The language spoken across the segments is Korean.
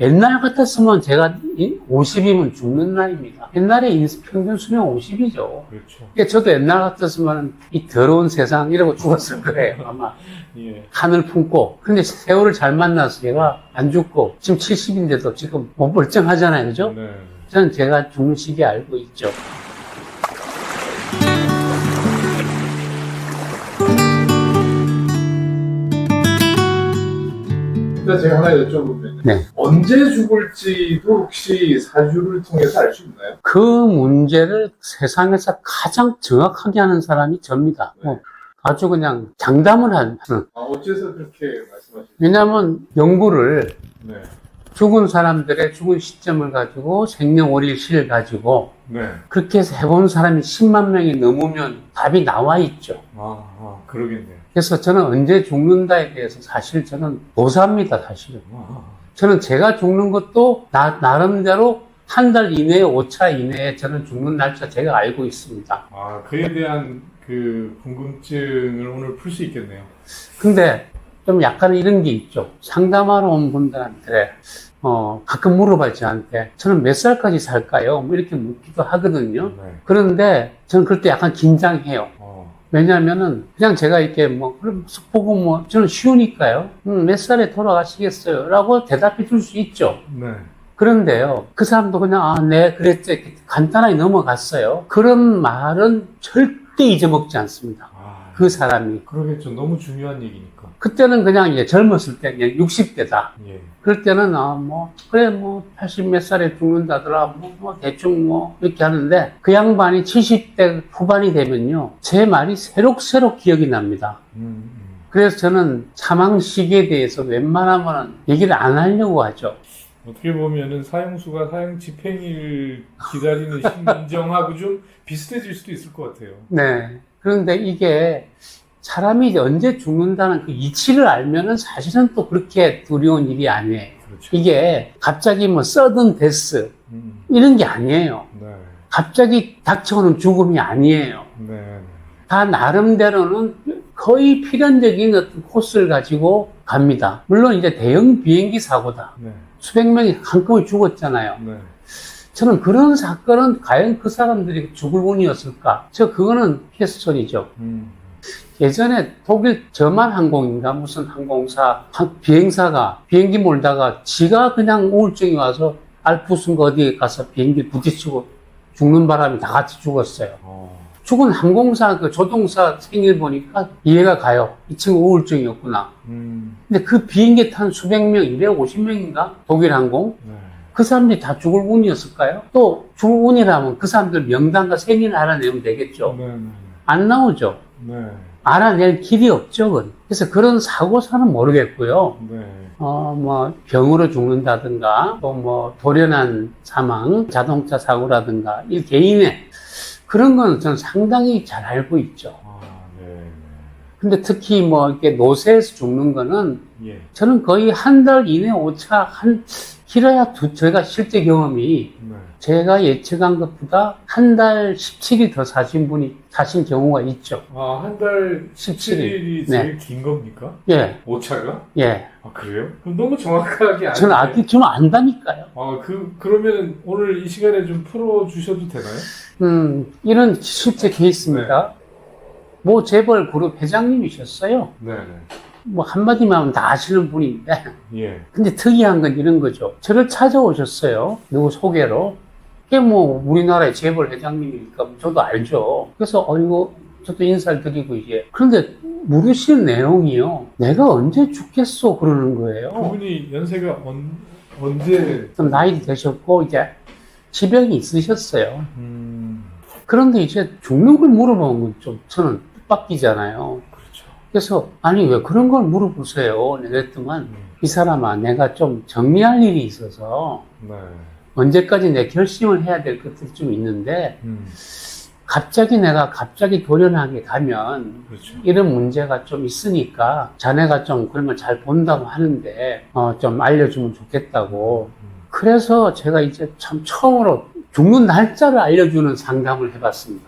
옛날 같았으면 제가 50이면 죽는 나이입니다. 옛날에 인수 평균 수명 50이죠. 그렇죠. 그러니까 저도 옛날 같았으면 이 더러운 세상 이러고 죽었을 거예요. 아마 예. 하늘 품고. 근데 세월을 잘 만나서 제가 안 죽고 지금 70인데도 지금 못 멀쩡하잖아요. 그죠? 네. 저는 제가 죽는 시기 알고 있죠. 일단 제가 하나 여쭤보면 네. 언제 죽을지도 혹시 사주를 통해서 알 수 있나요? 그 문제를 세상에서 가장 정확하게 하는 사람이 접니다. 네. 뭐 아주 그냥 장담을 하는. 아, 어째서 그렇게 말씀하시죠? 왜냐하면 연구를 네. 죽은 사람들의 죽은 시점을 가지고 생년월일 시를 가지고 네. 그렇게 해서 해본 사람이 10만 명이 넘으면 답이 나와 있죠. 아, 아 그러겠네요. 그래서 저는 언제 죽는다에 대해서 사실 저는 도사입니다, 사실은. 아, 저는 제가 죽는 것도 나, 나름대로 한 달 이내에, 5차 이내에 저는 죽는 날짜 제가 알고 있습니다. 아, 그에 대한 그 궁금증을 오늘 풀 수 있겠네요. 근데 좀 약간 이런 게 있죠. 상담하러 온 분들한테, 어, 가끔 물어봐요, 저한테. 저는 몇 살까지 살까요? 뭐 이렇게 묻기도 하거든요. 네. 그런데 저는 그럴 때 약간 긴장해요. 어, 왜냐면은 그냥 제가 이렇게 뭐, 그럼 보고 뭐, 저는 쉬우니까요. 음, 몇 살에 돌아가시겠어요? 라고 대답해 줄 수 있죠. 네. 그런데요, 그 사람도 그냥, 아, 네. 이렇게 간단하게 넘어갔어요. 그런 말은 절대 잊어먹지 않습니다. 아, 그 사람이. 그러겠죠. 너무 중요한 얘기니까. 그때는 그냥 이제 젊었을 때 그냥 60대다. 예. 그럴 때는, 아, 뭐, 그래, 뭐, 80 몇 살에 죽는다더라. 뭐, 뭐, 대충 뭐, 이렇게 하는데, 그 양반이 70대 후반이 되면요, 제 말이 새록새록 기억이 납니다. 음, 음. 그래서 저는 사망 시기에 대해서 웬만하면 얘기를 안 하려고 하죠. 어떻게 보면은 사형수가 사형 집행일 기다리는 심정하고 좀 비슷해질 수도 있을 것 같아요. 네. 그런데 이게 사람이 이제 언제 죽는다는 그 이치를 알면은 사실은 또 그렇게 두려운 일이 아니에요. 그렇죠. 이게 갑자기 뭐 서든 데스 음, 이런 게 아니에요. 네. 갑자기 닥쳐오는 죽음이 아니에요. 네. 다 나름대로는 거의 필연적인 어떤 코스를 가지고 갑니다. 물론 이제 대형 비행기 사고다. 네. 수백 명이 한꺼번에 죽었잖아요. 네. 저는 그런 사건은 과연 그 사람들이 죽을 운이었을까? 저 그거는 퀘스천이죠. 음, 예전에 독일 저만 항공인가 무슨 항공사 한- 비행사가 비행기 몰다가 지가 그냥 우울증이 와서 알프스인가 어디에 가서 비행기 부딪히고 죽는 바람에 다 같이 죽었어요. 어, 죽은 항공사 그 조종사 생일 보니까 이해가 가요. 이 친구 우울증이었구나. 음, 근데 그 비행기 탄 수백 명, 250명인가? 독일 항공? 네. 그 사람들이 다 죽을 운이었을까요? 또 죽을 운이라면 그 사람들 명단과 생일 알아내면 되겠죠. 네. 네. 안 나오죠. 네. 알아낼 길이 없죠. 그건. 그래서 그런 사고사는 모르겠고요. 네. 어, 뭐, 병으로 죽는다든가, 또 뭐, 돌연한 사망, 자동차 사고라든가, 이 개인의 그런 건 저는 상당히 잘 알고 있죠. 아, 네. 근데 특히 뭐, 이렇게 노쇠에서 죽는 거는 네. 예. 저는 거의 한 달 이내 오차, 한, 길어야 두, 제가 실제 경험이 네. 제가 예측한 것보다 한 달 17일 더 사신 분이 사신 경우가 있죠. 아, 한 달 17일. 17일이 네. 제일 긴 겁니까? 예, 오차가? 예. 아, 그래요? 그럼 너무 정확하게 아는데. 저는 아기 좀 안다니까요. 아, 그, 그러면 오늘 이 시간에 좀 풀어주셔도 되나요? 음, 이런 실제 케이스입니다. 모 재벌 그룹 회장님이셨어요. 네. 네. 뭐 한마디만 하면 다 아시는 분인데. 예. 근데 특이한 건 이런 거죠. 저를 찾아오셨어요. 누구 소개로. 그게 뭐 우리나라의 재벌 회장님이니까 저도 알죠. 그래서 어이구 저도 인사를 드리고 이제. 그런데 물으시는 내용이요. 내가 언제 죽겠어 그러는 거예요. 그분이 연세가 언, 언제, 좀 나이 되셨고 이제 지병이 있으셨어요. 음, 그런데 이제 죽는 걸 물어보는 건 좀 저는 뜻밖이잖아요. 그래서 아니 왜 그런 걸 물어보세요. 했더만 음, 이 사람아 내가 좀 정리할 일이 있어서 네. 언제까지 내 결심을 해야 될 것들이 좀 있는데 음, 갑자기 내가 갑자기 돌연하게 가면 그렇죠. 이런 문제가 좀 있으니까 자네가 좀 그런 걸 잘 본다고 하는데 어, 좀 알려주면 좋겠다고 음, 그래서 제가 이제 참 처음으로 죽는 날짜를 알려주는 상담을 해봤습니다.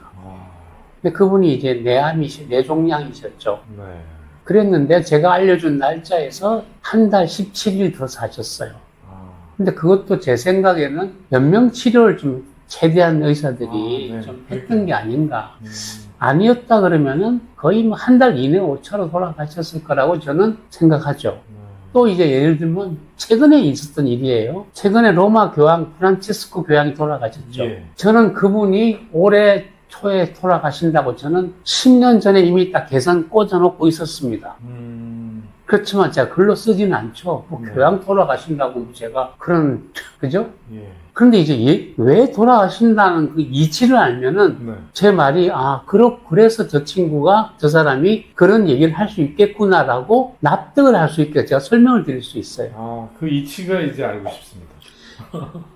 아, 근데 그분이 이제 내암이시, 뇌종양이셨죠. 네. 그랬는데 제가 알려준 날짜에서 한 달 17일 더 사셨어요. 아, 근데 그것도 제 생각에는 연명 치료를 좀 최대한 의사들이 아, 네. 좀 했던 게 아닌가. 음. 아니었다 그러면은 거의 뭐 한 달 이내 오차로 돌아가셨을 거라고 저는 생각하죠. 음. 또 이제 예를 들면 최근에 있었던 일이에요. 최근에 로마 교황 프란치스코 교황이 돌아가셨죠. 예. 저는 그분이 올해 초에 돌아가신다고 저는 10년 전에 이미 딱 계산 꽂아놓고 있었습니다. 음. 그렇지만 제가 글로 쓰지는 않죠. 뭐 네. 교황 돌아가신다고 제가 그런 그죠? 예. 그런데 이제 얘- 왜 돌아가신다는 그 이치를 알면은 네. 제 말이 아 그렇 그래서 저 친구가 저 사람이 그런 얘기를 할 수 있겠구나라고 납득을 할 수 있게 제가 설명을 드릴 수 있어요. 아, 그 이치가 이제 알고 싶습니다.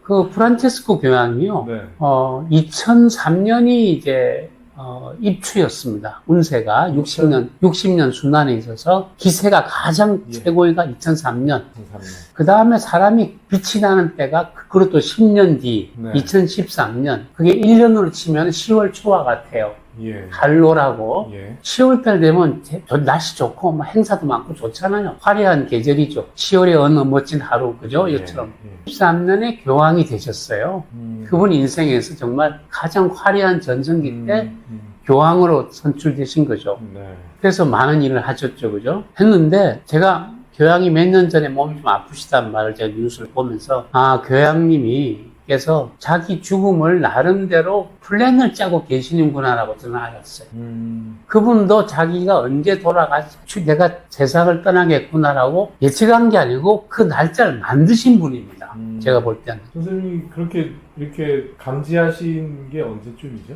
그 프란체스코 교황이요. 네. 어 2003년이 이제 어, 입추였습니다. 운세가 60년 60년 순환에 있어서 기세가 가장 예. 최고위가 2003년. 감사합니다. 그 다음에 사람이 빛이 나는 때가 그- 그것도 10년 뒤 네. 2013년. 그게 1년으로 치면 10월 초와 같아요. 예. 달로라고. 예. 10월달 되면 날씨 좋고 뭐 행사도 많고 좋잖아요. 화려한 계절이죠. 10월의 어느 멋진 하루 그죠? 이처럼. 예. 13년에 교황이 되셨어요. 음. 그분 인생에서 정말 가장 화려한 전성기 때 음, 음. 교황으로 선출되신 거죠. 네. 그래서 많은 일을 하셨죠, 그죠? 했는데 제가 교황이 몇 년 전에 몸이 좀 아프시다는 말을 제가 뉴스를 보면서 아 교황님이 께서 자기 죽음을 나름대로 플랜을 짜고 계시는구나라고 저는 알았어요. 음. 그분도 자기가 언제 돌아가시, 내가 세상을 떠나겠구나라고 예측한 게 아니고 그 날짜를 만드신 분입니다. 음. 제가 볼 때는. 선생님이 그렇게 이렇게 감지하신 게 언제쯤이죠?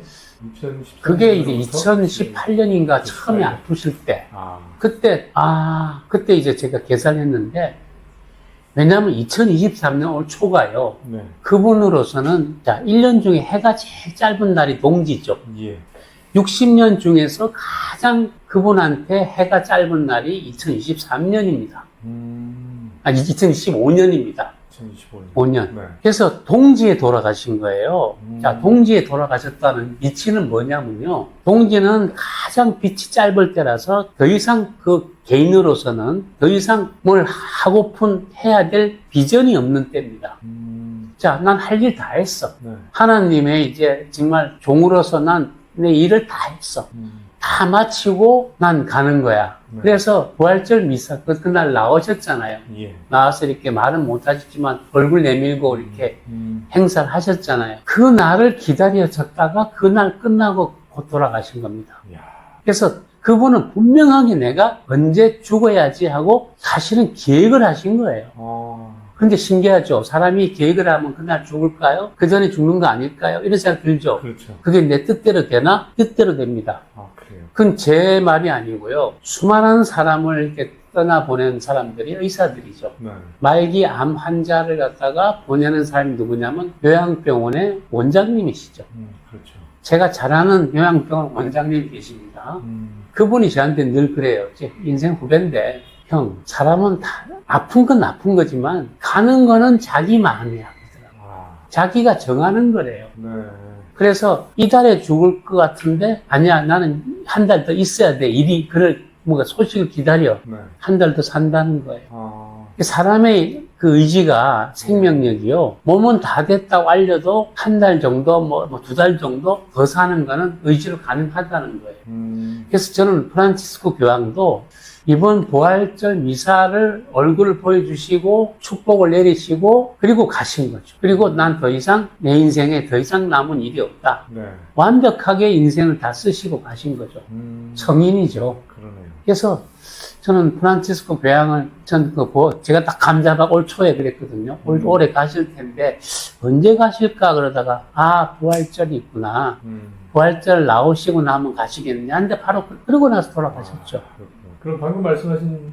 2013년. 그게 이제 2018년인가 처음에 아프실 때. 아. 그때, 아, 그때 이제 제가 계산했는데, 왜냐하면 2023년 올 초가요. 네. 그분으로서는, 자, 1년 중에 해가 제일 짧은 날이 동지죠. 예. 60년 중에서 가장 그분한테 해가 짧은 날이 2023년입니다. 음. 아니, 2025년입니다. 2025년. 5년. 네. 그래서 동지에 돌아가신 거예요. 음. 자, 동지에 돌아가셨다는 이치는 뭐냐면요. 동지는 가장 빛이 짧을 때라서 더 이상 그 개인으로서는 더 이상 뭘 하고픈 해야 될 비전이 없는 때입니다. 음. 자, 난 할 일 다 했어. 네. 하나님의 이제 정말 종으로서 난 내 일을 다 했어. 음. 다 마치고 난 가는 거야. 네. 그래서 부활절 미사 그- 그날 나오셨잖아요. 예. 나와서 이렇게 말은 못하셨지만 얼굴 내밀고 이렇게 음. 행사를 하셨잖아요. 그 날을 기다려졌다가 그날 끝나고 곧 돌아가신 겁니다. 야. 그래서 그분은 분명하게 내가 언제 죽어야지 하고 사실은 계획을 하신 거예요. 아. 근데 신기하죠. 사람이 계획을 하면 그날 죽을까요? 그 전에 죽는 거 아닐까요? 이런 생각 들죠. 그렇죠. 그게 내 뜻대로 되나? 뜻대로 됩니다. 아, 그래요. 그건 제 말이 아니고요. 수많은 사람을 이렇게 떠나보낸 사람들이 의사들이죠. 네. 말기 암 환자를 갖다가 보내는 사람이 누구냐면 요양병원의 원장님이시죠. 음, 그렇죠. 제가 잘 아는 요양병원 원장님이 계십니다. 음. 그분이 저한테 늘 그래요. 제 인생 후배인데, 형, 사람은 다 아픈 건 아픈 거지만 가는 거는 자기 마음이야. 아. 자기가 정하는 거래요. 네. 그래서 이달에 죽을 것 같은데, 아니야, 나는 한 달 더 있어야 돼. 일이, 그럴, 뭔가 소식을 기다려. 네. 한달 더 산다는 거예요. 아. 사람의 그 의지가 생명력이요. 몸은 다 됐다고 알려도 한 달 정도, 뭐, 두달 정도 더 사는 거는 의지로 가능하다는 거예요. 음. 그래서 저는 프란치스코 교황도 이번 부활절 미사를 얼굴을 보여주시고 축복을 내리시고 그리고 가신 거죠. 그리고 난 더 이상 내 인생에 더 이상 남은 일이 없다. 네. 완벽하게 인생을 다 쓰시고 가신 거죠. 음. 성인이죠. 그러네요. 그래서 저는 프란치스코 교황을 전 그, 보- 제가 딱 감자가 올 초에 그랬거든요. 올, 음. 올해 가실 텐데 언제 가실까 그러다가 아 부활절이 있구나. 음. 부활절 나오시고 나면 가시겠냐. 근데 바로 그- 그러고 나서 돌아가셨죠. 아, 그럼 방금 말씀하신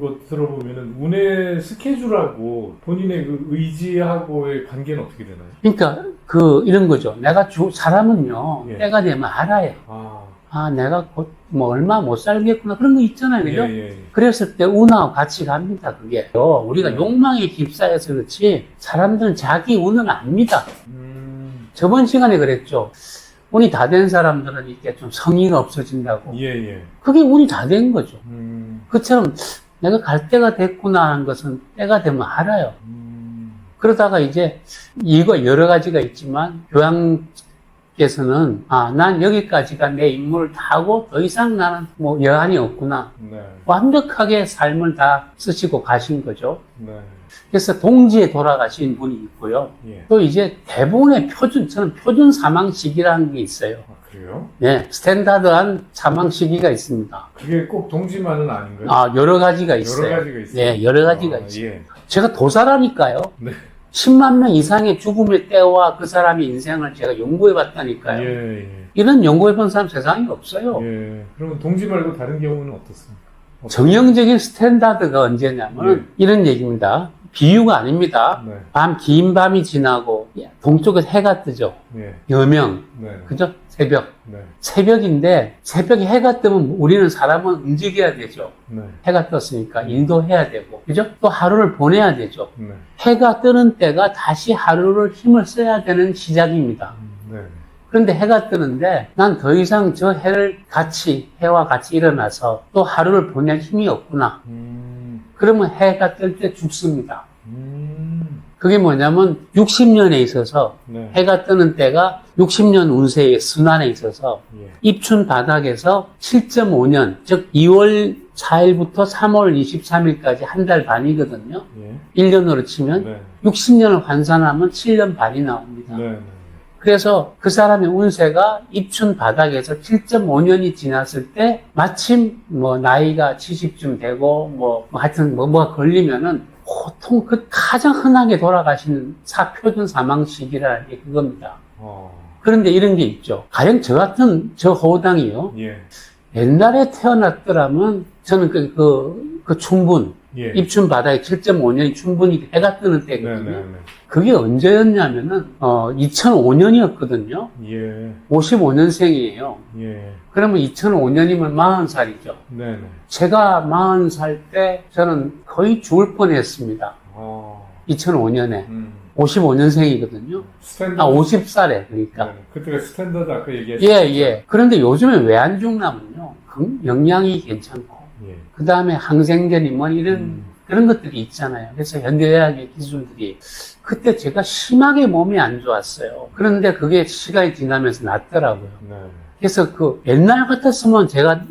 거 들어보면은 운의 스케줄하고 본인의 그 의지하고의 관계는 어떻게 되나요? 그러니까 그 이런 거죠. 내가 주 사람은요 예. 때가 되면 알아요. 아, 아 내가 곧 뭐 얼마 못 살겠구나 그런 거 있잖아요, 그죠? 예, 예. 그랬을 때 운하고 같이 갑니다. 그게 우리가 네. 욕망에 휩싸여서 그렇지 사람들은 자기 운을 압니다. 음, 저번 시간에 그랬죠. 운이 다 된 사람들은 이렇게 좀 성의가 없어진다고. 예, 예. 그게 운이 다 된 거죠. 음, 그처럼 내가 갈 때가 됐구나 하는 것은 때가 되면 알아요. 음, 그러다가 이제 이거 여러 가지가 있지만 교황께서는 아, 난 여기까지가 내 임무를 다 하고 더 이상 나는 뭐 여한이 없구나. 네. 완벽하게 삶을 다 쓰시고 가신 거죠. 네. 그래서 동지에 돌아가신 분이 있고요. 예. 또 이제 대부분의 표준, 저는 표준 사망 시기라는 게 있어요. 아, 그래요? 네, 스탠다드한 사망 시기가 있습니다. 그게 꼭 동지만은 아닌가요? 아, 여러 가지가 있어요. 여러 가지가 있어요. 네, 여러 가지가 아, 있어요. 예. 제가 도사라니까요. 네. 10만 명 이상의 죽음의 때와 그 사람의 인생을 제가 연구해 봤다니까요. 예, 예. 이런 연구해 본 사람 세상에 없어요. 예. 그러면 동지 말고 다른 경우는 어떻습니까? 정형적인 스탠다드가 언제냐면 이런 얘기입니다. 비유가 아닙니다. 네. 밤, 긴 밤이 지나고 동쪽에 해가 뜨죠. 예. 여명, 네. 그죠? 새벽. 네. 새벽인데 새벽에 해가 뜨면 우리는 사람은 움직여야 되죠. 네. 해가 떴으니까 일도 해야 되고, 그죠? 또 하루를 보내야 되죠. 네. 해가 뜨는 때가 다시 하루를 힘을 써야 되는 시작입니다. 음, 네. 그런데 해가 뜨는데 난 더 이상 저 해를 같이, 해와 같이 일어나서 또 하루를 보낼 힘이 없구나. 음. 그러면 해가 뜰 때 죽습니다. 음. 그게 뭐냐면 60년에 있어서 네. 해가 뜨는 때가 60년 운세의 순환에 있어서 예. 입춘 바닥에서 7.5년, 즉 2월 4일부터 3월 23일까지 한 달 반이거든요. 예. 1년으로 치면 네. 60년을 환산하면 7년 반이 나옵니다. 네. 네. 그래서 그 사람의 운세가 입춘 바닥에서 7.5년이 지났을 때 마침 뭐 나이가 70쯤 되고 뭐 하여튼 뭐 뭐가 걸리면은 보통 그 가장 흔하게 돌아가시는 사 표준 사망 시기라는 게 그겁니다. 어. 그런데 이런 게 있죠. 가령 저 같은 저 호당이요. 예. 옛날에 태어났더라면 저는 그, 그, 그 춘분, 예. 입춘 바닥에 7.5년이 충분히 해가 뜨는 네, 때거든요. 네, 네. 그게 언제였냐면은, 어, 2005년이었거든요. 예. 55년생이에요. 예. 그러면 2005년이면 40살이죠. 네, 네. 제가 40살 때 저는 거의 죽을 뻔 했습니다. 어. 2005년에. 음. 55년생이거든요. 스탠다드. 아, 50살에, 그러니까. 네. 그때가 스탠다드 아까 얘기하신 예, 예. 그런데 요즘에 안 죽냐면요. 건- 영양이 괜찮고, 예. 그 다음에 항생제니 뭐 이런 음. 그런 것들이 있잖아요. 그래서 현대의학의 기술들이 그때 제가 심하게 몸이 안 좋았어요. 그런데 그게 시간이 지나면서 낫더라고요. 네. 그래서 그 옛날 같았으면 제가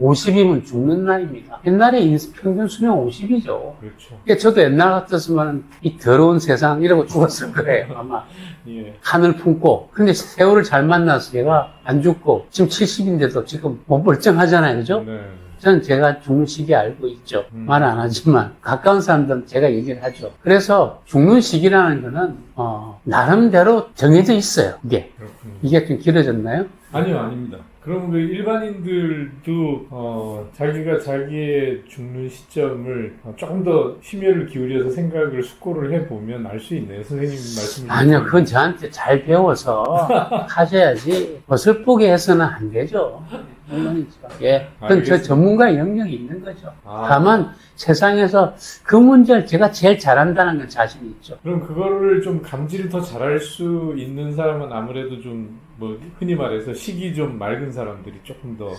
50이면 죽는 나이입니다. 옛날에 인- 평균 수명 50이죠. 그렇죠. 저도 옛날 같았으면 이 더러운 세상 이러고 죽었을 거예요. 아마 예. 하늘 품고. 근데 세월을 잘 만나서 제가 안 죽고 지금 70인데도 지금 못 멀쩡하잖아요. 그죠? 네. 저는 제가 죽는 시기 알고 있죠. 음. 말안 하지만 가까운 사람들은 제가 얘기를 하죠. 그래서 죽는 시기라는 거는 어, 나름대로 정해져 있어요. 이게 그렇군요. 이게 좀 길어졌나요? 아니요, 아닙니다. 그럼 그 일반인들도 어, 자기가 자기의 죽는 시점을 어, 조금 더 심혈을 기울여서 생각을 숙고를 해보면 알 수 있네요. 선생님 말씀 아니요, 그건 저한테 잘 배워서 하셔야지 벗을보게 해서는 안 되죠. 물론이죠. 예, 그건 저. 전문가의 영역이 있는 거죠. 아. 다만 세상에서 그 문제를 제가 제일 잘한다는 건 자신 있죠. 그럼 그거를 좀 감지를 더 잘할 수 있는 사람은 아무래도 좀 뭐 흔히 말해서 식이 좀 맑은 사람들이 조금 더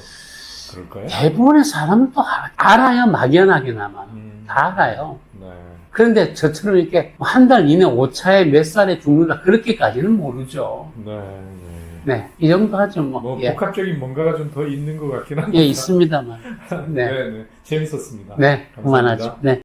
그럴까요? 대부분의 사람도 알- 알아요, 막연하게나마. 음, 다 알아요. 네. 그런데 저처럼 이렇게 한 달 이내 오차에 몇 살에 죽는다 그렇게까지는 모르죠. 네. 네. 네, 이 정도 하죠 뭐. 뭐 예, 복합적인 뭔가가 좀 더 있는 것 같긴 합니다. 예 있습니다만. 네. 네, 네. 재밌었습니다. 네, 감사합니다. 그만하죠. 네.